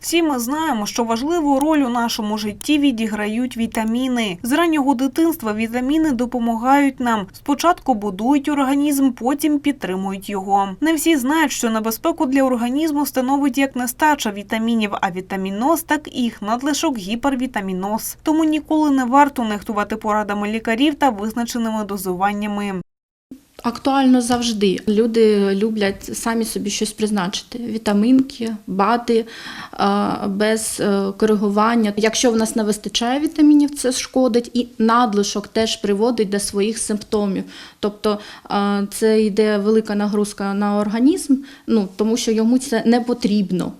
Всі ми знаємо, що важливу роль у нашому житті відіграють вітаміни. З раннього дитинства вітаміни допомагають нам. Спочатку будують організм, потім підтримують його. Не всі знають, що небезпеку для організму становить як нестача вітамінів, а вітаміноз, так і їх надлишок гіпервітаміноз. Тому ніколи не варто нехтувати порадами лікарів та визначеними дозуваннями. Актуально завжди. Люди люблять самі собі щось призначити: вітамінки, бати е, без е, коригування. Якщо в нас не вистачає вітамінів, це шкодить, і надлишок теж приводить до своїх симптомів. Тобто е, це йде велика нагрузка на організм, ну тому що йому це не потрібно.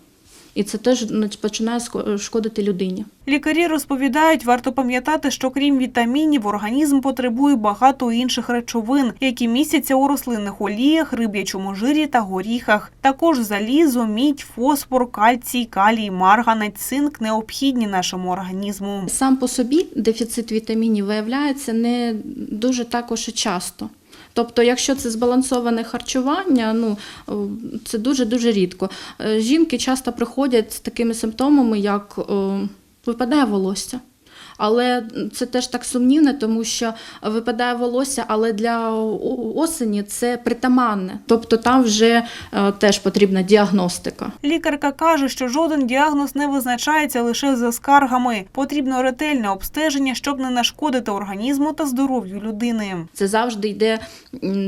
І це теж починає шкодити людині. Лікарі розповідають, варто пам'ятати, що крім вітамінів, організм потребує багато інших речовин, які містяться у рослинних оліях, риб'ячому жирі та горіхах. Також залізо, мідь, фосфор, кальцій, калій, марганець, цинк необхідні нашому організму. Сам по собі дефіцит вітамінів виявляється не дуже також і часто. Тобто, якщо це збалансоване харчування, ну це дуже дуже рідко. Е, Жінки часто приходять з такими симптомами, як о, випадає волосся. Але це теж так сумнівно, тому що випадає волосся, але для осені це притаманне. Тобто там вже е, теж потрібна діагностика. Лікарка каже, що жоден діагноз не визначається лише за скаргами. Потрібно ретельне обстеження, щоб не нашкодити організму та здоров'ю людини. Це завжди йде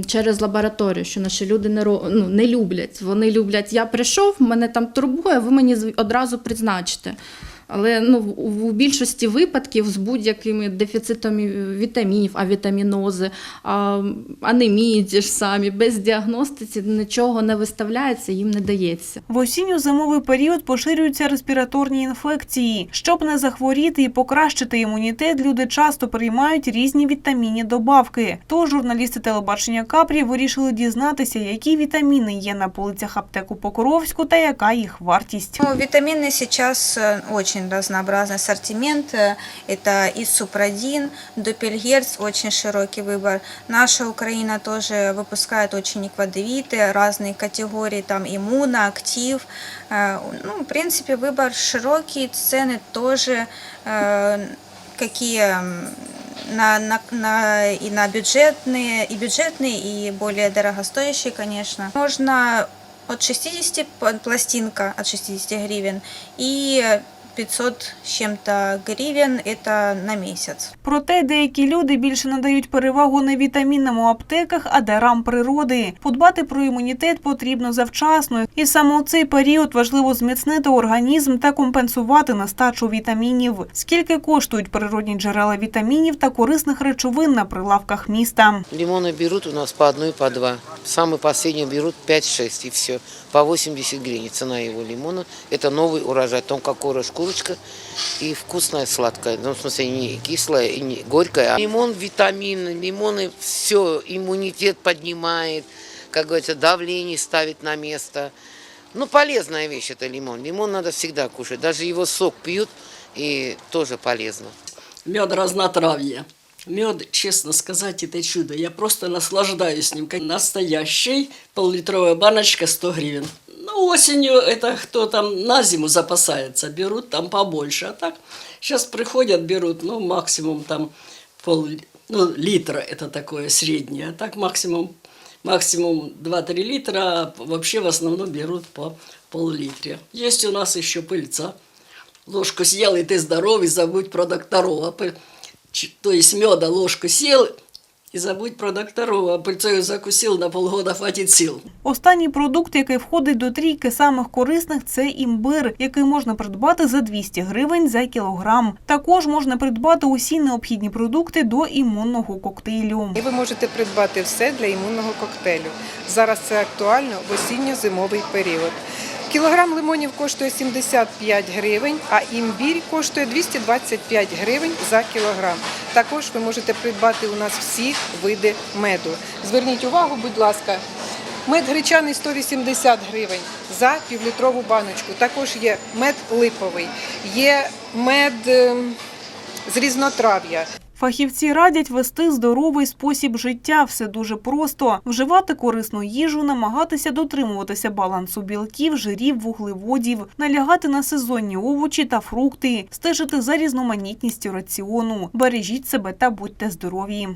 через лабораторію, що наші люди не, ну, не люблять. Вони люблять, я прийшов, мене там турбує, ви мені одразу призначите. Але ну, в- більшості випадків з будь-якими дефіцитами вітамінів, авітамінози, а, анемії ті ж самі, без діагностиці нічого не виставляється, їм не дається. В осінньо-зимовий період поширюються респіраторні інфекції. Щоб не захворіти і покращити імунітет, люди часто приймають різні вітамінні добавки. Тож журналісти телебачення Капрі вирішили дізнатися, які вітаміни є на полицях аптеку Покровську та яка їх вартість. Ну, витамины сейчас э, очень разнообразный ассортимент. Это и супрадин, допельгерц, очень широкий выбор. Наша Украина тоже выпускает очень эквадевиты, разные категории, там иммуно, актив. Э, Ну, в принципе, выбор широкий, цены тоже э, какие на, на, на, и на бюджетные, и бюджетные, и более дорогостоящие, конечно. Можно от 60 п- пластинка от 60 гривен и 500 с чем-то гривен это на месяц. Проте деякі люди більше надають перевагу не вітамінам у аптеках, а дарам природи. Подбати про імунітет потрібно завчасно, і саме у цей період важливо зміцнити організм та компенсувати нестачу вітамінів. Скільки коштують природні джерела вітамінів та корисних речовин на прилавках міста? Лимоны берут у нас по одной, по два. Самый последний берут 5-6 и все. По 80 гривен цена его лимона. Это новый урожай, тонкокорая шкурочка и вкусная, сладкая. Ну, в смысле, не кислая и не горькая. Лимон, витамины, лимоны, все, иммунитет поднимает, как говорится, давление ставит на место. Ну, полезная вещь это лимон. Лимон надо всегда кушать. Даже его сок пьют, и тоже полезно. Мед разнотравье. Мед, честно сказать, это чудо. Я просто наслаждаюсь ним. Настоящий, пол-литровая баночка 100 гривен. Осенью это кто там на зиму запасается, берут там побольше. А так сейчас приходят, берут, ну, максимум там пол, ну, литра, это такое среднее. А так максимум, максимум 2-3 литра, а вообще в основном берут по пол-литре. Есть у нас еще пыльца. Ложку съел, и ты здоровый, забудь про докторов. А пы- ч- То есть меда ложку съел, и забудь про докторов. А пыльцою закусил, на полгода хватит сил. Останній продукт, який входить до трійки самих корисних, це імбир, який можна придбати за 200 гривень за кілограм. Також можна придбати усі необхідні продукти до імунного коктейлю. І ви можете придбати все для імунного коктейлю. Зараз це актуально в осінньо-зимовий період. Кілограм лимонів коштує 75 гривень, а імбір коштує 225 гривень за кілограм. Також ви можете придбати у нас всі види меду. Зверніть увагу, будь ласка, мед гречаний 180 гривень за півлітрову баночку. Також є мед липовий, є мед ем, з різнотрав'я. Фахівці радять вести здоровий спосіб життя. Все дуже просто. Вживати корисну їжу, намагатися дотримуватися балансу білків, жирів, вуглеводів, налягати на сезонні овочі та фрукти, стежити за різноманітністю раціону. Бережіть себе та будьте здорові.